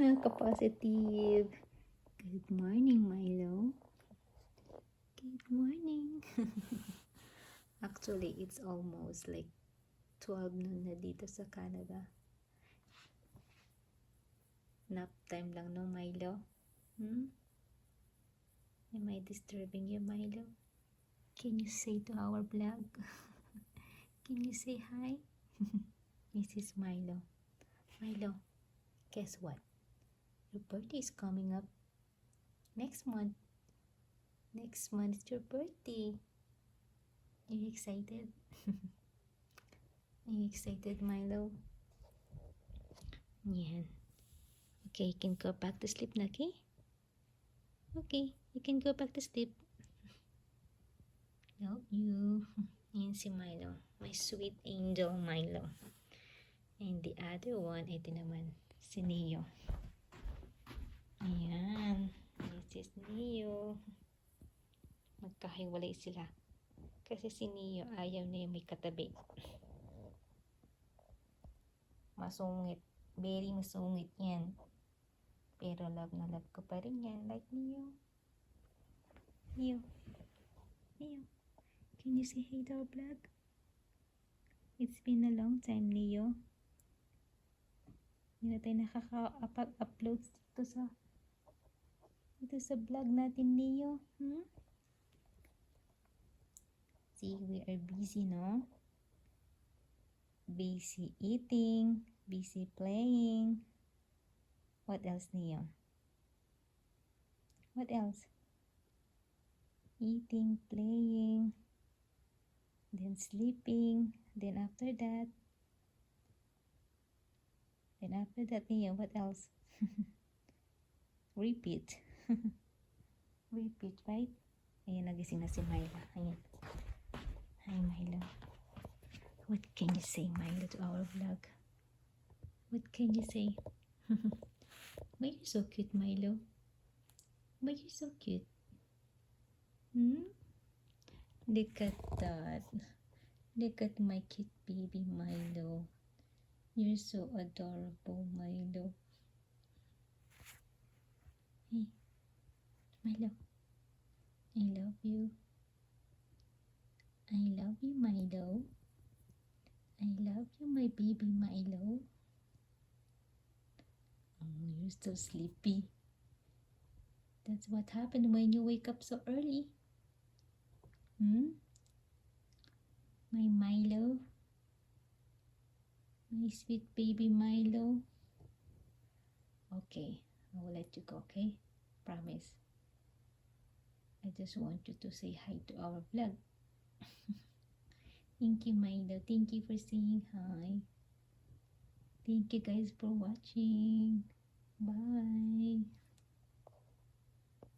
mga ka-positive. Good morning, Milo. Good morning. Actually, it's almost like 12 noon na dito sa Canada. Nap time lang no, Milo? Hmm? Am I disturbing you, Milo? Can you say to our vlog? Can you say hi? is Milo. Milo, guess what? Your birthday is coming up next month. Next month is your birthday. Are you excited? Are you excited, Milo? Yan. Okay, you can go back to sleep na, okay? You can go back to sleep. Love you. Yan si Milo. My sweet angel Milo. And the other one, ito naman, si Neo. Ayan. This is Neo. Magkahiwalay sila. Kasi si Neo ayaw niya may katabi. Masungit. Very masungit yan. Pero love na love ko pa rin yan. Like Neo. Neo. Neo. Can you say hey our vlog? It's been a long time, Neo. Hindi na tayo nakaka-upload dito sa dito sa vlog natin, Neo. Hmm? See, we are busy, no? Busy eating, busy playing. What else, Neo? What else? Eating, playing, then sleeping, then after that, then after that, Neo, what else? Repeat. Repeat, right? Ayan, nagising na si Myla. Ayan. Hi, Milo. What can you say, Milo, to our vlog? What can you say? Why you so cute, Milo? Why you so cute? Hmm? Look at that. Look at my cute baby Milo. You're so adorable, Milo. Hey, Milo. I love you. I love you, Milo. I love you, my baby Milo. Oh, you're so sleepy. That's what happened when you wake up so early. Hmm? My Milo. My sweet baby Milo. Okay, I will let you go, okay? Promise. I just want you to say hi to our vlog. Thank you, Milo. Thank you for saying hi. Thank you guys for watching. Bye.